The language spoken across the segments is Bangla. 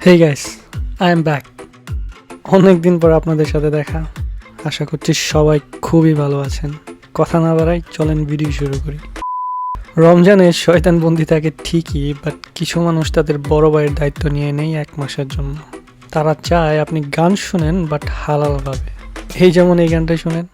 Hey guys I am back অনেক দিন পর আপনাদের সাথে দেখা। আশা করছি সবাই খুবই ভালো আছেন। কথা না বাড়াই চলেন ভিডিও শুরু করি। রমজানে শয়তান বন্দি থাকে ঠিকই বাট কিছু মানুষ তাদের বড় ভাইয়ের দায়িত্ব নিয়ে নেই এক মাসের জন্য। তারা চায় আপনি গান শুনেন বাট হালালভাবে এই যেমন এই গানটা শুনেন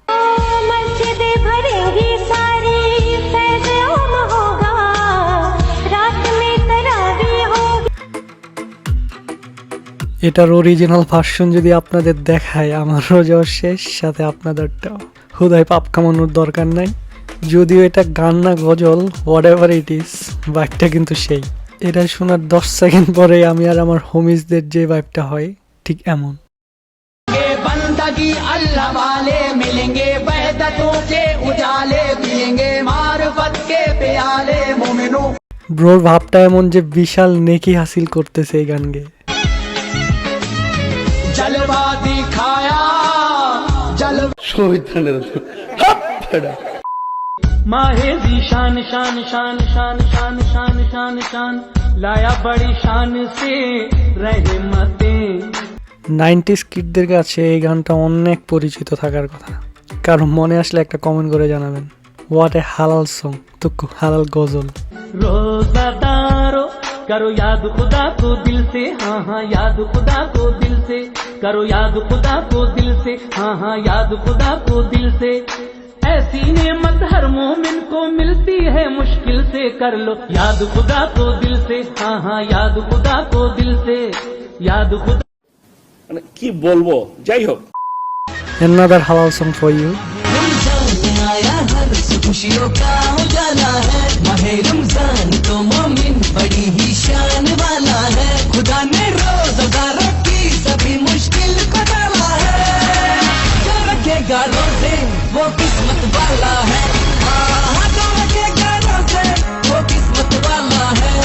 এটার অরিজিনাল ভার্সন যদি আপনাদের দেখায় আমার রোজার শেষ সাথে আপনাদেরটাও। হুদায় পাপ কামানোর দরকার নাই। যদিও এটা গান না গজল হোয়াট এভার ইট ইজ বাইকটা কিন্তু সেই। এটা শোনার দশ সেকেন্ড পরে আমি আর আমার হোমিজদের যে বাইকটা হয় ঠিক এমন। ব্রোর ভাবটা এমন যে বিশাল নেকি হাসিল করতেছে এই গান গেয়ে जलवा दिखाया जल माहे दी शान शान शान शान शान शान शान शान लाया बड़ी शान से रहमतें নাইনটিস কিডদের কাছে এই গানটা অনেক পরিচিত থাকার কথা কারণ মনে আসলে একটা কমেন্ট করে জানাবেন হোয়াট এ হালাল সং তুকু হালাল গজল रोजादारो करो याद खुदा को दिल से हाँ हाँ याद खुदा को दिल से करो याद खुदा को दिल से हाँ हाँ याद खुदा को दिल से ऐसी नेमत हर मोमिन को मिलती है मुश्किल से कर लो याद खुदा को दिल से हाँ हाँ याद खुदा को दिल से याद खुदा মানে কি বলবো যাই হোক another halal song for you आया हर खुशियों का उजाला है माहे रमजान तो मोमिन बड़ी ही शान वाला है खुदा ने वो किस्मत वाला है हाँ, जो रखेगा रोजे वो किस्मत वाला है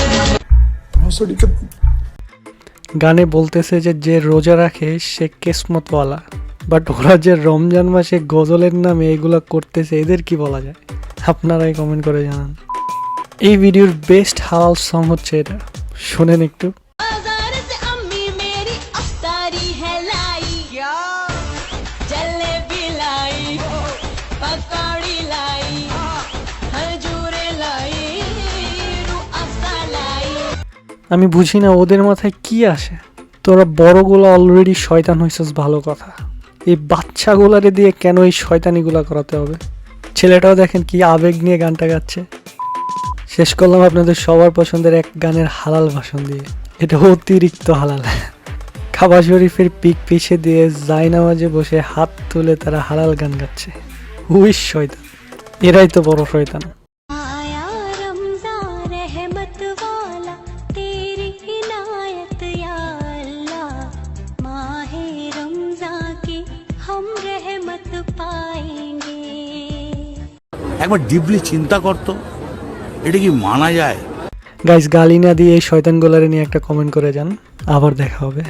গানে বলতেছে যে যে রোজা রাখে সে কেসমতওয়ালা বাট ওরা যে রমজান মাসে গজলের নামে এগুলো করতেছে এদের কি বলা যায় আপনারাই কমেন্ট করে জানান এই ভিডিওর বেস্ট হালাল সং হচ্ছে এটা শোনেন একটু আমি বুঝি না ওদের মাথায় কি আসে। তোরা বড়গুলো অলরেডি শয়তান হইছস ভালো কথা। এই বাচ্চাগুলারে দিয়ে কেন এই শয়তানিগুলা করাতে হবে? ছেলেটাও দেখেন কি আবেগ নিয়ে গানটা গাচ্ছে। শেষ করলাম আপনাদের সবার পছন্দের এক গানের হালাল ভাষণ দিয়ে। এটা অতিরিক্ত হালাল। খাবার শরীফের পিক পিছে দিয়ে জায়নামাজে বসে হাত তুলে তারা হালাল গান গাচ্ছে। হুইস শয়তান। এরাই তো বড় শয়তান। हम रहमत पाएंगे একবার ডিপলি চিন্তা করতো এটা কি মানা যায় গাইস গালি না দিয়ে এই শয়তানগুলারে নিয়ে একটা কমেন্ট করে যান আবার দেখা হবে